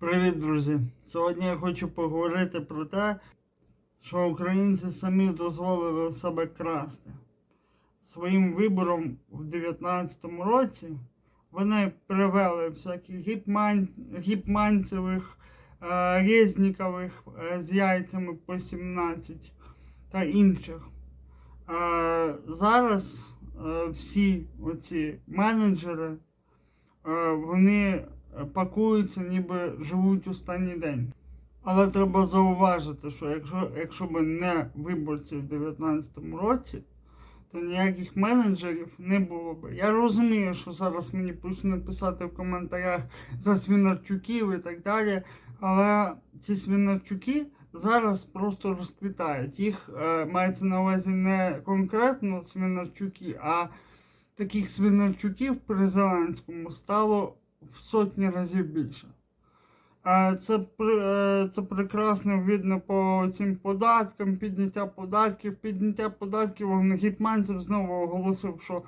Привіт, друзі! Сьогодні я хочу поговорити про те, що українці самі дозволили себе красти. Своїм вибором в 19-му році вони привели всяких гіпман... гіпманцевих, е, резнікових е, з яйцями по 17 та інших. Е, зараз е, всі оці менеджери е, вони пакуються, ніби живуть останній день. Але треба зауважити, що якщо, якщо б не виборці в 2019 році, то ніяких менеджерів не було б. Я розумію, що зараз мені почнуть писати в коментарях за свинарчуків і так далі. Але ці свинарчуки зараз просто розквітають. Їх е, мається на увазі не конкретно свинарчуки, а таких свинарчуків при Зеленському стало в сотні разів більше. Е, Це, е, це прекрасно видно по цим податкам, підняття податків. Підняття податків гіпманцев знову оголосив, що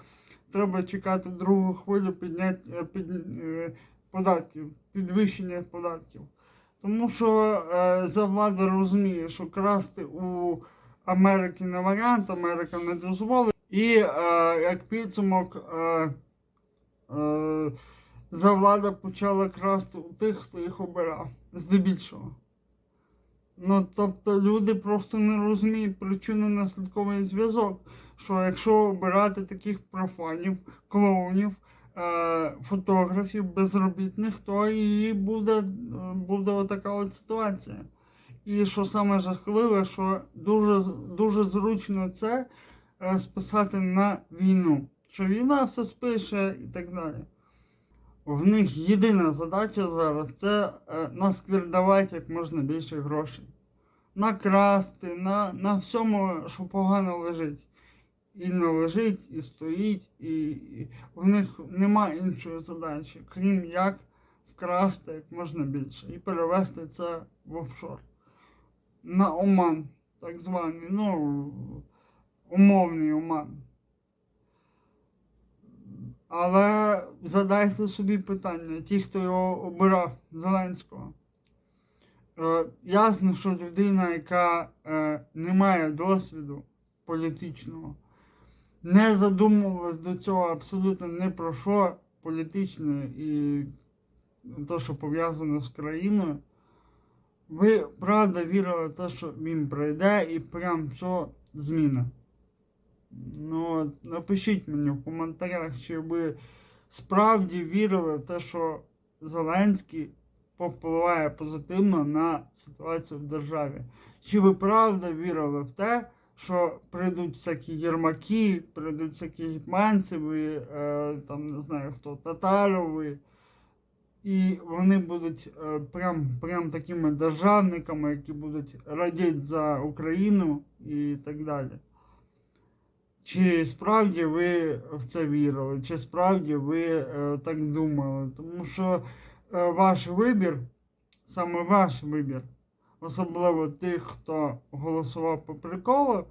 треба чекати другу хвилю підняття під, е, податків, підвищення податків. Тому що за влада розуміє, що красти у Америки не варіант, Америка не дозволить. І як підсумок, е, завлада почала красти у тих, хто їх обирав, здебільшого. Ну, тобто люди просто не розуміють причинно-наслідковий зв'язок, що якщо обирати таких профанів, клоунів, е, фотографів, безробітних, то і буде, е, буде отака от ситуація. І що саме жахливе, що дуже, дуже зручно це е, списати на війну. Що війна все спише і так далі. В них єдина задача зараз це е, насквірдавати як можна більше грошей. Накрасти, на, на всьому, що погано лежить. І не лежить, і стоїть, і, і в них немає іншої задачі, крім як вкрасти як можна більше і перевести це в офшор. На Оман, так званий, ну, умовний Оман. Але задайте собі питання, ті, хто його обирав, Зеленського. Е, ясно, що людина, яка е, не має досвіду політичного, не задумувалась до цього абсолютно не про що політичне і те, що пов'язано з країною. Ви правда вірили в те, що він пройде і прям все зміна. Ну, напишіть мені в коментарях, чи ви справді вірили в те, що Зеленський повпливає позитивно на ситуацію в державі. Чи ви правда вірили в те, що прийдуть всякі єрмаки, прийдуть всякі гетьманцеви, е, там не знаю хто, татарови, і вони будуть е, прям, прям такими державниками, які будуть радіти за Україну і так далі. Чи справді ви в це вірили, чи справді ви е, так думали? Тому що е, ваш вибір, саме ваш вибір, особливо тих, хто голосував по приколу,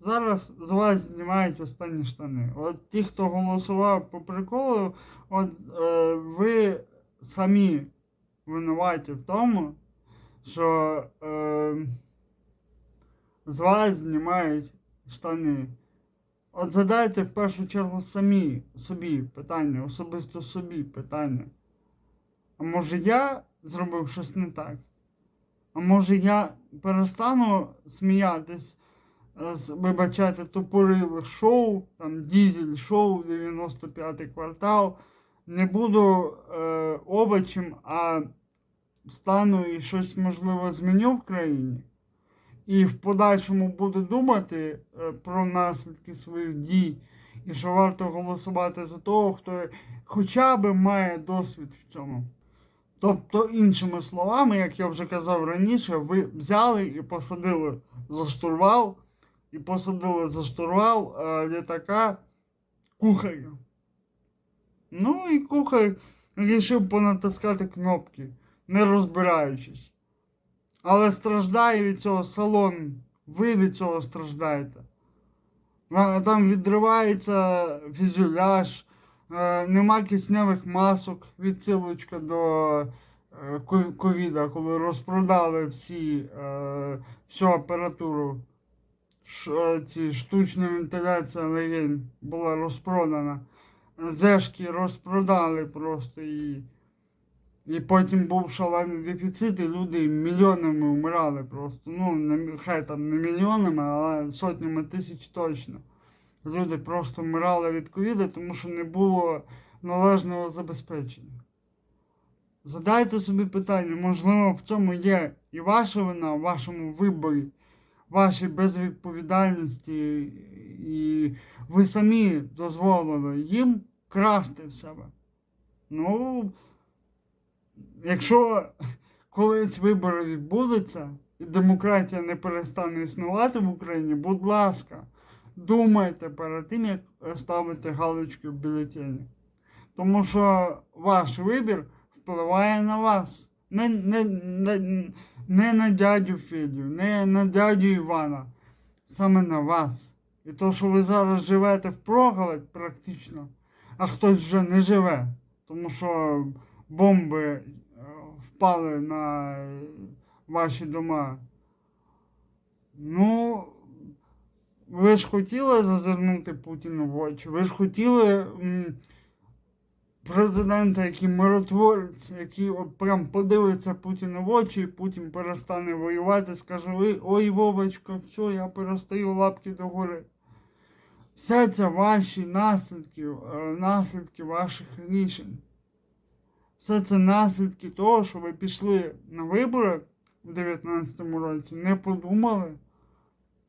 зараз з вас знімають останні штани. От ті, хто голосував по приколу, от е, ви самі винуваті в тому, що е, з вас знімають штани. От задайте в першу чергу самі собі питання, особисто собі питання. А може я зробив щось не так? А може я перестану сміятись е, з, вибачайте, тупорилих шоу, там дізель шоу, 95-й квартал. Не буду е, овочем, а стану і щось можливо зміню в країні і в подальшому буде думати е, про наслідки своїх дій, і що варто голосувати за того, хто хоча б має досвід в цьому. Тобто, іншими словами, як я вже казав раніше, ви взяли і посадили за штурвал, і посадили за штурвал е, літака кухаря. Ну і кухар вирішив понатискати кнопки, не розбираючись. Але страждає від цього салон. Ви від цього страждаєте. Там відривається фюзеляж, е, нема кисневих масок, відсилочка до е, ко- ковіда, коли розпродали всі, е, всю апаратуру, ці штучна вентиляція легень була розпродана. Зешки розпродали просто і. І потім був шалений дефіцит, і люди мільйонами вмирали просто. Ну, не, хай там не мільйонами, але сотнями тисяч точно. Люди просто вмирали від ковіду, тому що не було належного забезпечення. Задайте собі питання, можливо, в цьому є і ваша вина, в вашому виборі, вашій безвідповідальності, і ви самі дозволили їм красти в себе. Ну, якщо колись вибори відбудуться і демократія не перестане існувати в Україні, будь ласка, думайте перед тим, як ставити галочки в бюлетені. Тому що ваш вибір впливає на вас. Не, не, не, не на дядю Федю, не на дядю Івана, саме на вас. І то, що ви зараз живете в проголодь практично, а хтось вже не живе, тому що бомби впали на ваші дома. Ну, ви ж хотіли зазирнути Путіну в очі, ви ж хотіли президента, який миротворець, який от прям подивиться Путіну в очі, і Путін перестане воювати, скаже, ой, Вовочка, все, я перестаю лапки догори. Все це ваші наслідки, е, наслідки ваших рішень. Все це наслідки того, що ви пішли на вибори у 2019 році, не подумали.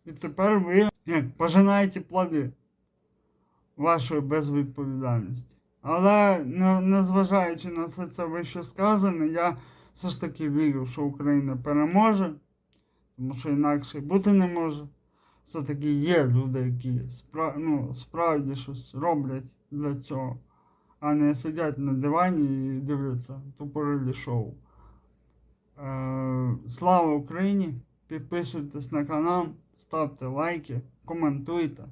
І тепер ви як, пожинаєте плоди вашої безвідповідальності. Але незважаючи на все це вище сказане, я все ж таки вірю, що Україна переможе, тому що інакше бути не може. Все-таки є люди, які спра... ну, справді щось роблять для цього, а не сидять на дивані і дивляться тупорилі шоу. Е, слава Україні! Підписуйтесь на канал, ставте лайки, коментуйте.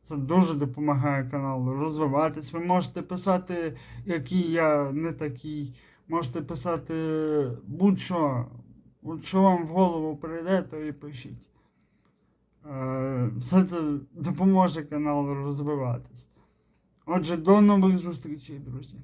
Це дуже допомагає каналу розвиватись. Ви можете писати, який я не такий. Можете писати будь-що. Будь-що вам в голову прийде, то і пишіть. Е, Все це допоможе каналу розвиватись. Отже, до нових зустрічей, друзі.